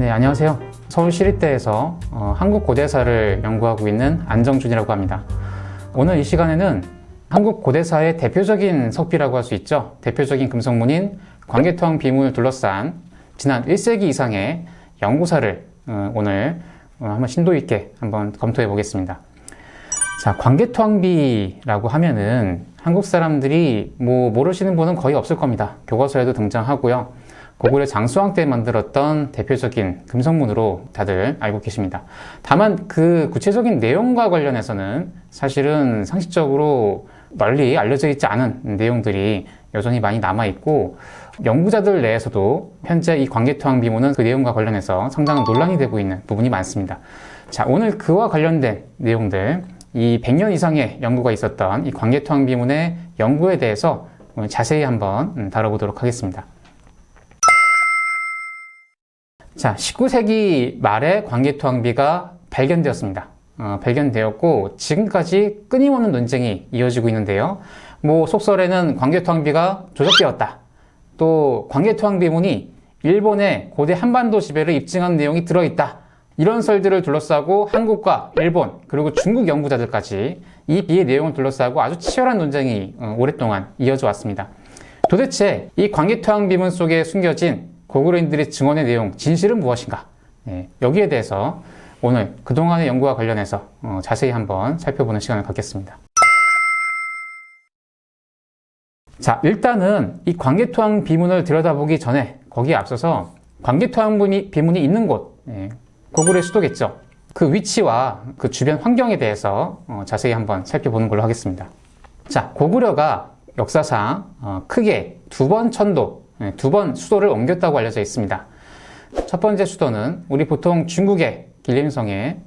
네, 안녕하세요. 서울시립대에서 어, 한국 고대사를 연구하고 있는 안정준이라고 합니다. 오늘 이 시간에는 한국 고대사의 대표적인 석비라고 할 수 있죠. 대표적인 금속문인 광개토항 비문을 둘러싼 지난 1세기 이상의 연구사를 어, 오늘 어, 한번 심도 있게 한번 검토해 보겠습니다. 자, 광개토항비라고 하면은 한국 사람들이 뭐 모르시는 분은 거의 없을 겁니다. 교과서에도 등장하고요. 고구려 장수왕 때 만들었던 대표적인 금성문으로 다들 알고 계십니다. 다만 그 구체적인 내용과 관련해서는 사실은 상식적으로 널리 알려져 있지 않은 내용들이 여전히 많이 남아있고 연구자들 내에서도 현재 이 광개토항 비문은 그 내용과 관련해서 상당한 논란이 되고 있는 부분이 많습니다. 자, 오늘 그와 관련된 내용들 이 100년 이상의 연구가 있었던 이 광개토항 비문의 연구에 대해서 오늘 자세히 한번 음, 다뤄보도록 하겠습니다. 자, 19세기 말에 광개토항비가 발견되었습니다. 어, 발견되었고 지금까지 끊임없는 논쟁이 이어지고 있는데요. 뭐 속설에는 광개토항비가 조작되었다. 또 광개토항비문이 일본의 고대 한반도 지배를 입증한 내용이 들어있다. 이런 설들을 둘러싸고 한국과 일본 그리고 중국 연구자들까지 이 비의 내용을 둘러싸고 아주 치열한 논쟁이 어, 오랫동안 이어져 왔습니다. 도대체 이 광개토항 비문 속에 숨겨진 고구려인들의 증언의 내용, 진실은 무엇인가? 예, 여기에 대해서 오늘 그동안의 연구와 관련해서 어, 자세히 한번 살펴보는 시간을 갖겠습니다. 자, 일단은 이 광개토항 비문을 들여다보기 전에 거기에 앞서서 광개토항 비문이 있는 곳, 예, 고구려의 수도겠죠. 그 위치와 그 주변 환경에 대해서 어, 자세히 한번 살펴보는 걸로 하겠습니다. 자, 고구려가 역사상 어, 크게 두 번 천도, 예, 두 번 수도를 옮겼다고 알려져 있습니다. 첫 번째 수도는 우리 보통 중국의 길림성의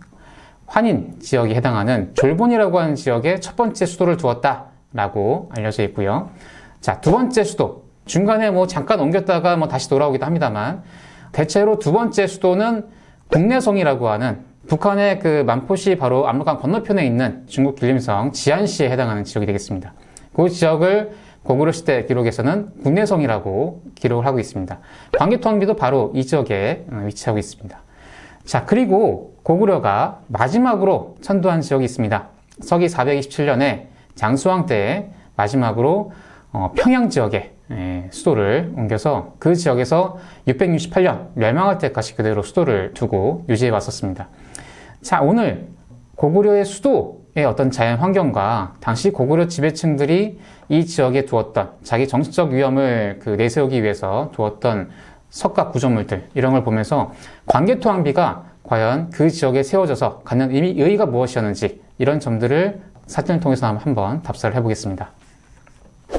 환인 지역에 해당하는 졸본이라고 하는 지역에 첫 번째 수도를 두었다라고 알려져 있고요. 자, 두 번째 수도. 중간에 뭐 잠깐 옮겼다가 뭐 다시 돌아오기도 합니다만 대체로 두 번째 수도는 국내성이라고 하는 북한의 그 만포시 바로 압록강 건너편에 있는 중국 길림성 지안시에 해당하는 지역이 되겠습니다. 그 지역을 고구려 시대 기록에서는 국내성이라고 기록을 하고 있습니다. 광개토항비도 바로 이 지역에 어, 위치하고 있습니다. 자, 그리고 고구려가 마지막으로 천도한 지역이 있습니다. 서기 427년에 장수왕 때 마지막으로 어, 평양 지역에 예, 수도를 옮겨서 그 지역에서 668년 멸망할 때까지 그대로 수도를 두고 유지해 왔었습니다. 자, 오늘 고구려의 수도의 어떤 자연 환경과 당시 고구려 지배층들이 이 지역에 두었던 자기 정치적 위험을 그 내세우기 위해서 두었던 석가 구조물들 이런 걸 보면서 광개토항비가 과연 그 지역에 세워져서 갖는 의미, 의의가 무엇이었는지 이런 점들을 사진을 통해서 한번 답사를 해보겠습니다.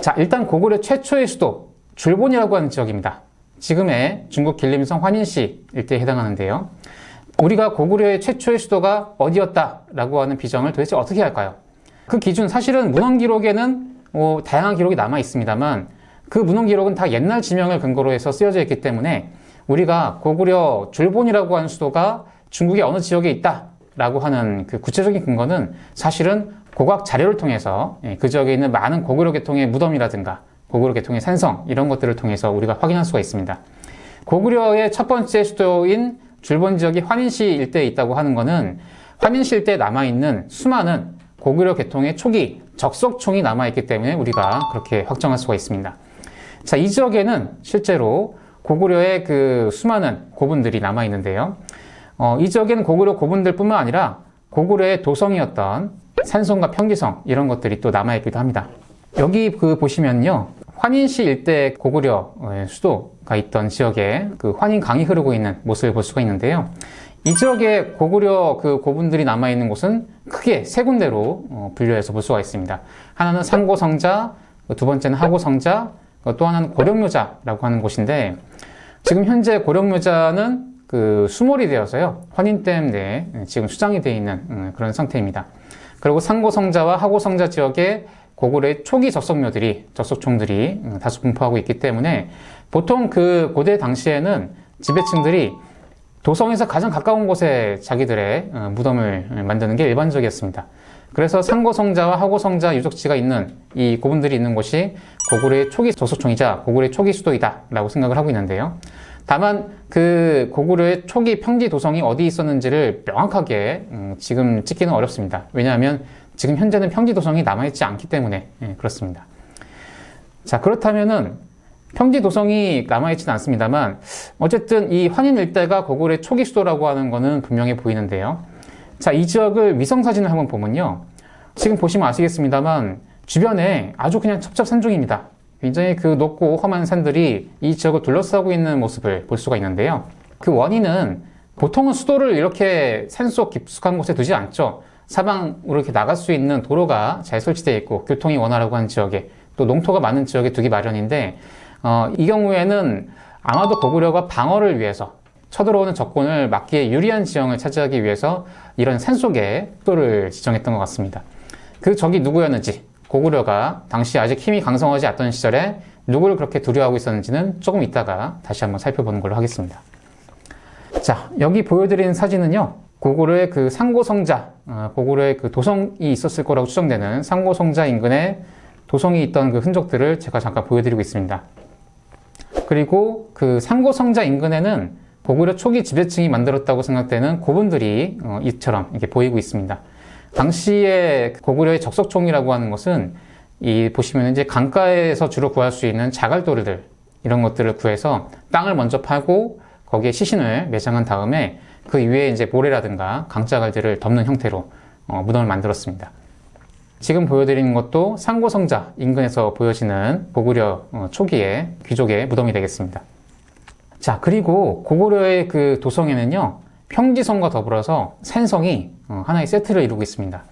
자, 일단 고구려 최초의 수도 줄본이라고 하는 지역입니다. 지금의 중국 길림성 환인시 일대에 해당하는데요. 우리가 고구려의 최초의 수도가 어디였다라고 하는 비정을 도대체 어떻게 할까요? 그 기준 사실은 문헌 기록에는 뭐 다양한 기록이 남아 있습니다만 그 문헌 기록은 다 옛날 지명을 근거로 해서 쓰여져 있기 때문에 우리가 고구려 줄본이라고 하는 수도가 중국의 어느 지역에 있다라고 하는 그 구체적인 근거는 사실은 고각 자료를 통해서 예, 그 지역에 있는 많은 고구려 계통의 무덤이라든가 고구려 계통의 산성 이런 것들을 통해서 우리가 확인할 수가 있습니다. 고구려의 첫 번째 수도인 줄본 지역이 환인시 일대에 있다고 하는 것은 환인시 일대에 남아있는 수많은 고구려 계통의 초기 적석총이 남아있기 때문에 우리가 그렇게 확정할 수가 있습니다. 자, 이 지역에는 실제로 고구려의 그 수많은 고분들이 남아있는데요. 어, 이 지역에는 고구려 고분들 뿐만 아니라 고구려의 도성이었던 산성과 평기성 이런 것들이 또 남아있기도 합니다. 여기 그 보시면요. 환인시 일대 고구려의 수도가 있던 지역에 그 환인 강이 흐르고 있는 모습을 볼 수가 있는데요. 이 지역에 고구려 그 고분들이 남아있는 곳은 크게 세 군데로 어, 분류해서 볼 수가 있습니다. 하나는 상고성자, 두 번째는 하고성자, 또 하나는 고령묘자라고 하는 곳인데 지금 현재 고령묘자는 그 수몰이 되어서요. 환인댐 내에 지금 수장이 되어 있는 음, 그런 상태입니다. 그리고 상고성자와 하고성자 지역에 고구려의 초기 적석묘들이 적석총들이 음, 다수 분포하고 있기 때문에 보통 그 고대 당시에는 지배층들이 도성에서 가장 가까운 곳에 자기들의 어, 무덤을 만드는 게 일반적이었습니다. 그래서 상고성자와 하고성자 유적지가 있는 이 고분들이 있는 곳이 고구려의 초기 적석총이자 고구려의 초기 수도이다라고 생각을 하고 있는데요. 다만 그 고구려의 초기 평지 도성이 어디 있었는지를 명확하게 음, 지금 찍기는 어렵습니다. 왜냐하면 지금 현재는 평지 도성이 남아있지 않기 때문에 예, 그렇습니다. 자 그렇다면은 평지 도성이 남아있지는 않습니다만 어쨌든 이 환인 일대가 고구려의 초기 수도라고 하는 것은 분명해 보이는데요. 자 이 지역을 위성 사진을 한번 보면요. 지금 보시면 아시겠습니다만 주변에 아주 그냥 첩첩산중입니다. 굉장히 그 높고 험한 산들이 이 지역을 둘러싸고 있는 모습을 볼 수가 있는데요. 그 원인은 보통은 수도를 이렇게 산속 깊숙한 곳에 두지 않죠. 사방으로 이렇게 나갈 수 있는 도로가 잘 설치되어 있고 교통이 원활하고 한 지역에 또 농토가 많은 지역에 두기 마련인데 어, 이 경우에는 아마도 고구려가 방어를 위해서 쳐들어오는 적군을 막기에 유리한 지형을 차지하기 위해서 이런 산 속에 수도를 지정했던 것 같습니다. 그 적이 누구였는지 고구려가 당시 아직 힘이 강성하지 않던 시절에 누구를 그렇게 두려워하고 있었는지는 조금 이따가 다시 한번 살펴보는 걸로 하겠습니다. 자, 여기 보여드린 사진은요, 고구려의 그 상고성자, 어, 고구려의 그 도성이 있었을 거라고 추정되는 상고성자 인근에 도성이 있던 그 흔적들을 제가 잠깐 보여드리고 있습니다. 그리고 그 상고성자 인근에는 고구려 초기 지배층이 만들었다고 생각되는 고분들이 어, 이처럼 이렇게 보이고 있습니다. 당시에 고구려의 적석총이라고 하는 것은 이 보시면 이제 강가에서 주로 구할 수 있는 자갈도르들 이런 것들을 구해서 땅을 먼저 파고 거기에 시신을 매장한 다음에 그 위에 이제 모래라든가 강자갈들을 덮는 형태로 어, 무덤을 만들었습니다. 지금 보여드리는 것도 상고성자 인근에서 보여지는 고구려 어, 초기의 귀족의 무덤이 되겠습니다. 자, 그리고 고구려의 그 도성에는요, 평지성과 더불어서 산성이 어, 하나의 세트를 이루고 있습니다.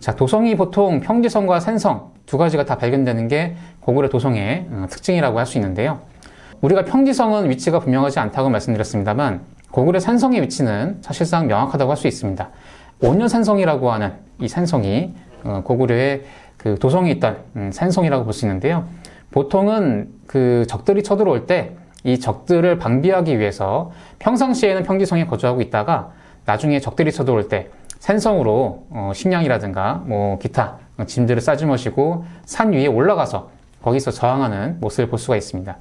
자, 도성이 보통 평지성과 산성 두 가지가 다 발견되는 게 고구려 도성의 어, 특징이라고 할 수 있는데요. 우리가 평지성은 위치가 분명하지 않다고 말씀드렸습니다만 고구려 산성의 위치는 사실상 명확하다고 할 수 있습니다. 온녀산성이라고 하는 이 산성이 어, 고구려의 그 도성이 있던 음, 산성이라고 볼 수 있는데요. 보통은 그 적들이 쳐들어올 때 이 적들을 방비하기 위해서 평상시에는 평지성에 거주하고 있다가 나중에 적들이 쳐들어올 때 산성으로 어, 식량이라든가 뭐 기타 짐들을 싸지머시고 산 위에 올라가서 거기서 저항하는 모습을 볼 수가 있습니다.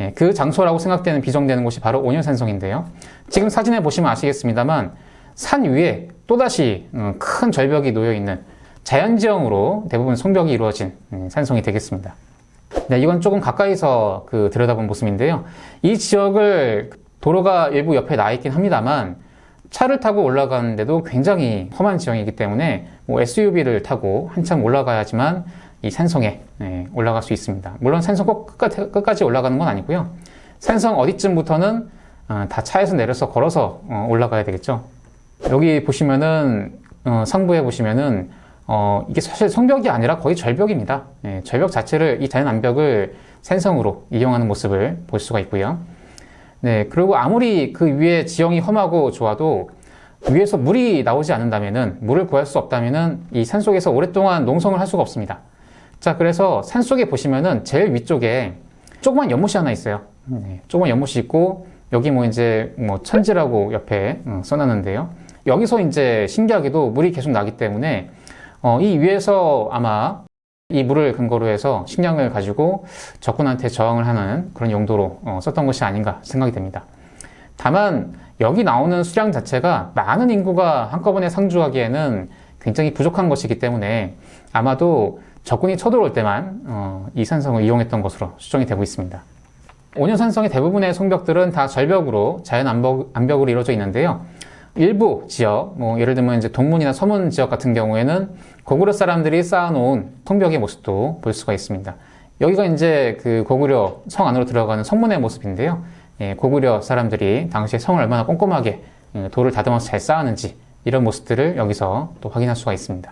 예, 그 장소라고 생각되는 비정되는 곳이 바로 온현산성인데요. 지금 사진에 보시면 아시겠습니다만 산 위에 또다시 음, 큰 절벽이 놓여 있는 자연지형으로 대부분 성벽이 이루어진 음, 산성이 되겠습니다. 네, 이건 조금 가까이서 그 들여다본 모습인데요. 이 지역을 도로가 일부 옆에 나 있긴 합니다만 차를 타고 올라가는데도 굉장히 험한 지형이기 때문에 뭐 SUV를 타고 한참 올라가야지만 이 산성에 네, 올라갈 수 있습니다. 물론 산성 꼭 끝까지, 올라가는 건 아니고요. 산성 어디쯤부터는 어, 다 차에서 내려서 걸어서 어, 올라가야 되겠죠. 여기 보시면은 어, 상부에 보시면은 어, 이게 사실 성벽이 아니라 거의 절벽입니다. 예, 절벽 자체를 이 자연 암벽을 산성으로 이용하는 모습을 볼 수가 있고요. 네, 그리고 아무리 그 위에 지형이 험하고 좋아도 위에서 물이 나오지 않는다면은 물을 구할 수 없다면은 이 산속에서 오랫동안 농성을 할 수가 없습니다. 자, 그래서 산 속에 보시면은 제일 위쪽에 조그만 연못이 하나 있어요. 네, 조그만 연못이 있고 여기 뭐 이제 뭐 천지라고 옆에 어, 써놨는데요. 여기서 이제 신기하게도 물이 계속 나기 때문에 어, 이 위에서 아마 이 물을 근거로 해서 식량을 가지고 적군한테 저항을 하는 그런 용도로 어, 썼던 것이 아닌가 생각이 됩니다. 다만 여기 나오는 수량 자체가 많은 인구가 한꺼번에 상주하기에는 굉장히 부족한 것이기 때문에 아마도 적군이 쳐들어올 때만 어, 이 산성을 이용했던 것으로 추정이 되고 있습니다. 온유 산성의 대부분의 성벽들은 다 절벽으로 자연 암벽, 암벽으로 이루어져 있는데요. 일부 지역, 뭐 예를 들면 이제 동문이나 서문 지역 같은 경우에는 고구려 사람들이 쌓아놓은 성벽의 모습도 볼 수가 있습니다. 여기가 이제 그 고구려 성 안으로 들어가는 성문의 모습인데요. 예, 고구려 사람들이 당시에 성을 얼마나 꼼꼼하게 예, 돌을 다듬어서 잘 쌓았는지 이런 모습들을 여기서 또 확인할 수가 있습니다.